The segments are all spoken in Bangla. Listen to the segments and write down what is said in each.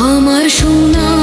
আমার সোনা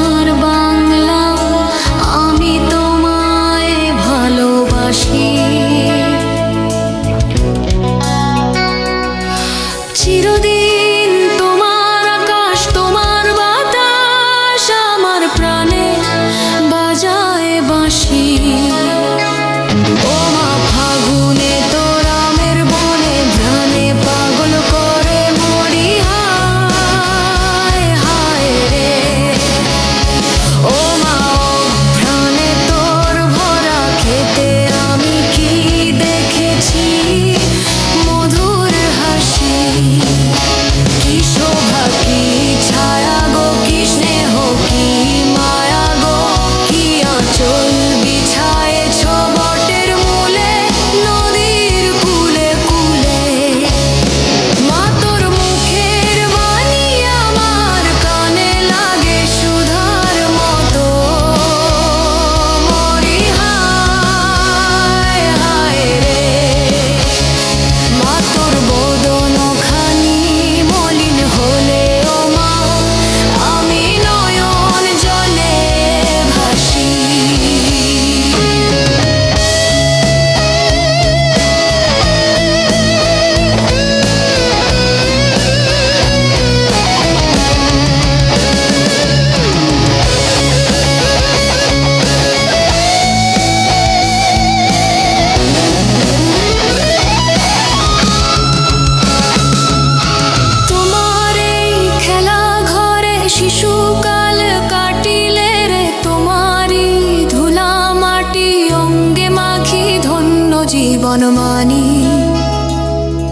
বনমানি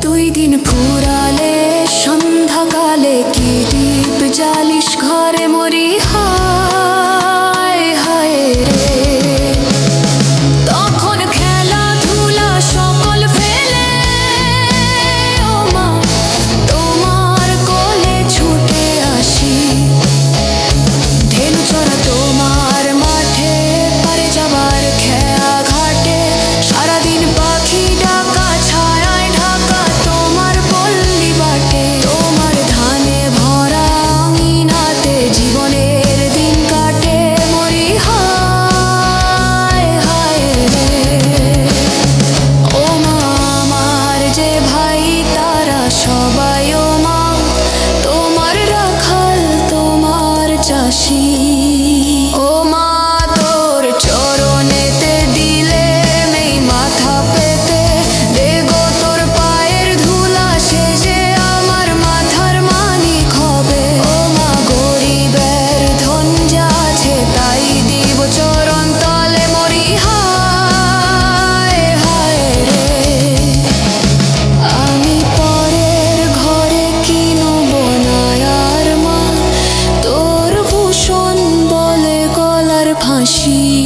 তুই দিন ফুরালে সন্ধ্যাকালে কি দীপ জালিস 心